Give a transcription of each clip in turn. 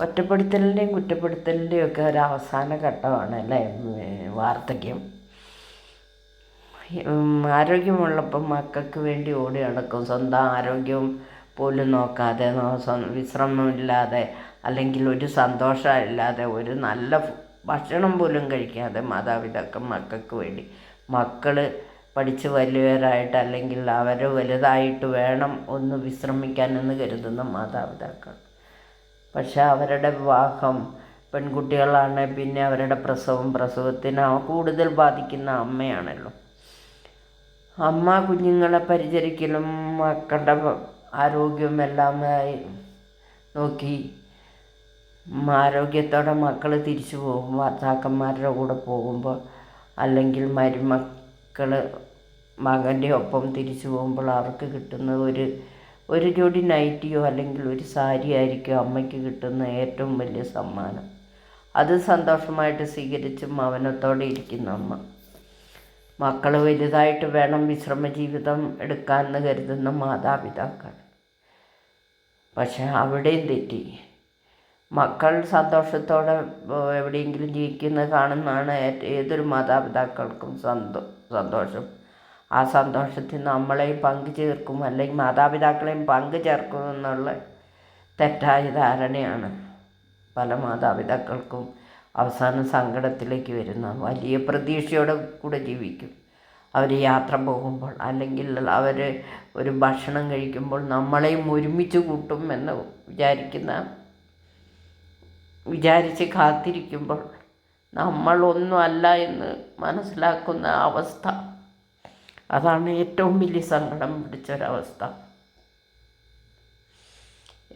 ഒറ്റപ്പെടുത്തലിന്റെയും കുറ്റപ്പെടുത്തലിന്റെയും ഒക്കെ ഒരു അവസാന ഘട്ടമാണ് അല്ലേ? വാർദ്ധക്യം. ആരോഗ്യമുള്ളപ്പം മക്കൾക്ക് വേണ്ടി ഓടി നടക്കും. സ്വന്തം ആരോഗ്യവും പോലും നോക്കാതെ വിശ്രമമില്ലാതെ അല്ലെങ്കിൽ ഒരു സന്തോഷമില്ലാതെ ഒരു നല്ല ഭക്ഷണം പോലും കഴിക്കാതെ മാതാപിതാക്കൾ മക്കൾക്ക് വേണ്ടി. മക്കൾ പഠിച്ച് വലിയവരായിട്ട് അല്ലെങ്കിൽ അവർ വലുതായിട്ട് വേണം ഒന്ന് വിശ്രമിക്കാനെന്ന് കരുതുന്ന മാതാപിതാക്കൾ. പക്ഷെ അവരുടെ വിവാഹം പെൺകുട്ടികളാണ്. പിന്നെ അവരുടെ പ്രസവം പ്രസവത്തിന് കൂടുതൽ ബാധിക്കുന്ന അമ്മയാണല്ലോ. അമ്മ കുഞ്ഞുങ്ങളെ പരിചരിക്കലും മക്കളുടെ ആരോഗ്യം എല്ലാം നോക്കി ആരോഗ്യത്തോടെ മക്കൾ തിരിച്ചു പോകും. ഭർത്താക്കന്മാരുടെ കൂടെ പോകുമ്പോൾ അല്ലെങ്കിൽ മരുമക്കൾ മകന്റെ ഒപ്പം തിരിച്ചു പോകുമ്പോൾ അവർക്ക് കിട്ടുന്ന ഒരു ഒരു ജോഡി നൈറ്റിയോ അല്ലെങ്കിൽ ഒരു സാരി ആയിരിക്കും അമ്മയ്ക്ക് കിട്ടുന്ന ഏറ്റവും വലിയ സമ്മാനം. അത് സന്തോഷമായിട്ട് സ്വീകരിച്ച് മൗനത്തോടെ ഇരിക്കുന്ന അമ്മ. മക്കൾ വലുതായിട്ട് വേണം വിശ്രമ ജീവിതം എടുക്കാമെന്ന് കരുതുന്ന മാതാപിതാക്കൾ. പക്ഷെ അവിടെയും തെറ്റി. മക്കൾ സന്തോഷത്തോടെ എവിടെയെങ്കിലും ജീവിക്കുന്നത് കാണുന്നതാണ് ഏതൊരു മാതാപിതാക്കൾക്കും സന്തോ സന്തോഷം. ആ സന്തോഷത്തിൽ നമ്മളെയും പങ്കു ചേർക്കും അല്ലെങ്കിൽ മാതാപിതാക്കളെയും പങ്കു ചേർക്കും എന്നുള്ള തെറ്റായ ധാരണയാണ് പല മാതാപിതാക്കൾക്കും അവസാന സങ്കടത്തിലേക്ക് വരുന്ന വലിയ പ്രതീക്ഷയോടെ കൂടെ ജീവിക്കും. അവർ യാത്ര പോകുമ്പോൾ അല്ലെങ്കിൽ അവർ ഒരു ഭക്ഷണം കഴിക്കുമ്പോൾ നമ്മളെയും ഒരുമിച്ച് കൂട്ടും എന്ന് വിചാരിക്കുന്ന വിചാരിച്ച് കാത്തിരിക്കുമ്പോൾ നമ്മളൊന്നും അല്ല എന്ന് മനസ്സിലാക്കുന്ന അവസ്ഥ. അതാണ് ഏറ്റവും വലിയ സങ്കടം പിടിച്ചൊരവസ്ഥ.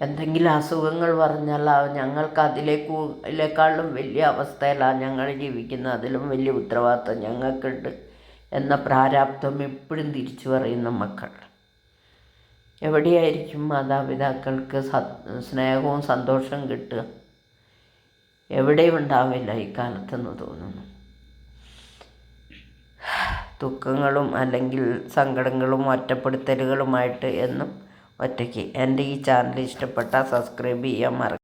എന്തെങ്കിലും അസുഖങ്ങൾ പറഞ്ഞാൽ ഞങ്ങൾക്ക് അതിലേക്ക് അതിലേക്കാളും വലിയ അവസ്ഥയിലാണ് ഞങ്ങൾ ജീവിക്കുന്നത്. അതിലും വലിയ ഉത്തരവാദിത്വം ഞങ്ങൾക്കുണ്ട് എന്ന പ്രാരാബ്ധം എപ്പോഴും തിരിച്ചു പറയുന്ന മക്കൾ. എവിടെയായിരിക്കും മാതാപിതാക്കൾക്ക് സ്നേഹവും സന്തോഷവും കിട്ടുക? എവിടെയും ഉണ്ടാവില്ല ഈ കാലത്തെന്ന് തോന്നുന്നു. ദുഃഖങ്ങളും അല്ലെങ്കിൽ സങ്കടങ്ങളും ഒറ്റപ്പെടുത്തലുകളുമായിട്ട് എന്നും ഒറ്റയ്ക്ക്. എന്റെ ഈ ചാനൽ ഇഷ്ടപ്പെട്ടാൽ സബ്സ്ക്രൈബ് ചെയ്യാൻ മറക്കും